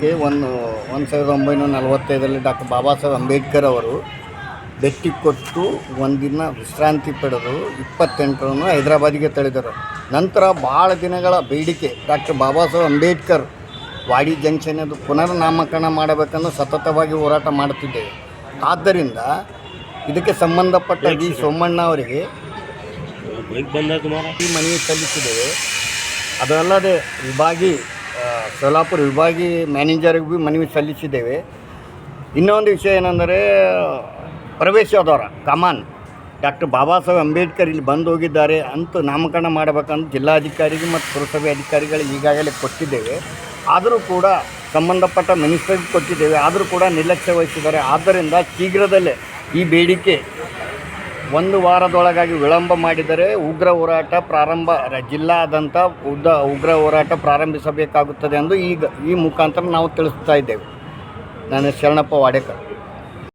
ಒಂದು ಒಂದು ಸಾವಿರದ ಒಂಬೈನೂರ ನಲವತ್ತೈದರಲ್ಲಿ ಡಾಕ್ಟರ್ ಬಾಬಾ ಸಾಹೇಬ್ ಅಂಬೇಡ್ಕರ್ ಅವರು ಭೇಟಿ ಕೊಟ್ಟು ಒಂದಿನ ವಿಶ್ರಾಂತಿ ಪಡೆದು ಇಪ್ಪತ್ತೆಂಟರನ್ನು ಹೈದರಾಬಾದಿಗೆ ತಳೆದರು. ನಂತರ ಭಾಳ ದಿನಗಳ ಬೇಡಿಕೆ ಡಾಕ್ಟರ್ ಬಾಬಾ ಸಾಹೇಬ್ ಅಂಬೇಡ್ಕರ್ ವಾಡಿ ಜಂಕ್ಷನ್ ಅದು ಪುನರ್ ನಾಮಕರಣ ಮಾಡಬೇಕನ್ನು ಸತತವಾಗಿ ಹೋರಾಟ ಮಾಡುತ್ತಿದ್ದೇವೆ ಆದ್ದರಿಂದ ಇದಕ್ಕೆ ಸಂಬಂಧಪಟ್ಟ ಡಿ ಸೋಮಣ್ಣ ಅವರಿಗೆ ಈ ಮನವಿ ಸಲ್ಲಿಸಿದ್ದೇವೆ. ಅದಲ್ಲದೆ ವಿಭಾಗಿ ಸೋಲಾಪುರ ವಿಭಾಗಿ ಮ್ಯಾನೇಜರ್ಗೆ ಭೀ ಮನವಿ ಸಲ್ಲಿಸಿದ್ದೇವೆ. ಇನ್ನೊಂದು ವಿಷಯ ಏನಂದರೆ ಪ್ರವೇಶದ್ವಾರ ಕಮಾನ್ ಡಾಕ್ಟರ್ ಬಾಬಾ ಸಾಹೇಬ್ ಅಂಬೇಡ್ಕರ್ ಇಲ್ಲಿ ಬಂದು ಹೋಗಿದ್ದಾರೆ ಅಂತ ನಾಮಕರಣ ಮಾಡಬೇಕಂತ ಜಿಲ್ಲಾಧಿಕಾರಿಗೆ ಮತ್ತು ಪುರಸಭೆ ಅಧಿಕಾರಿಗಳಿಗೆ ಈಗಾಗಲೇ ಕೊಟ್ಟಿದ್ದೇವೆ. ಆದರೂ ಕೂಡ ಸಂಬಂಧಪಟ್ಟ ಮಿನಿಸ್ಟರ್ಗೆ ಕೊಟ್ಟಿದ್ದೇವೆ. ಆದರೂ ಕೂಡ ನಿರ್ಲಕ್ಷ್ಯ ವಹಿಸಿದ್ದಾರೆ. ಆದ್ದರಿಂದ ಶೀಘ್ರದಲ್ಲೇ ಈ ಬೇಡಿಕೆ ಒಂದು ವಾರದೊಳಗಾಗಿ ವಿಳಂಬ ಮಾಡಿದರೆ ಉಗ್ರ ಹೋರಾಟ ಪ್ರಾರಂಭ ಜಿಲ್ಲಾದಂತ ಉದ್ದ ಉಗ್ರ ಹೋರಾಟ ಪ್ರಾರಂಭಿಸಬೇಕಾಗುತ್ತದೆ ಎಂದು ಈಗ ಈ ಮುಖಾಂತರ ನಾವು ತಿಳಿಸ್ತಾ ಇದ್ದೇವೆ. ನಾನು ಶರಣಪ್ಪ ವಾಡೇಕರ್.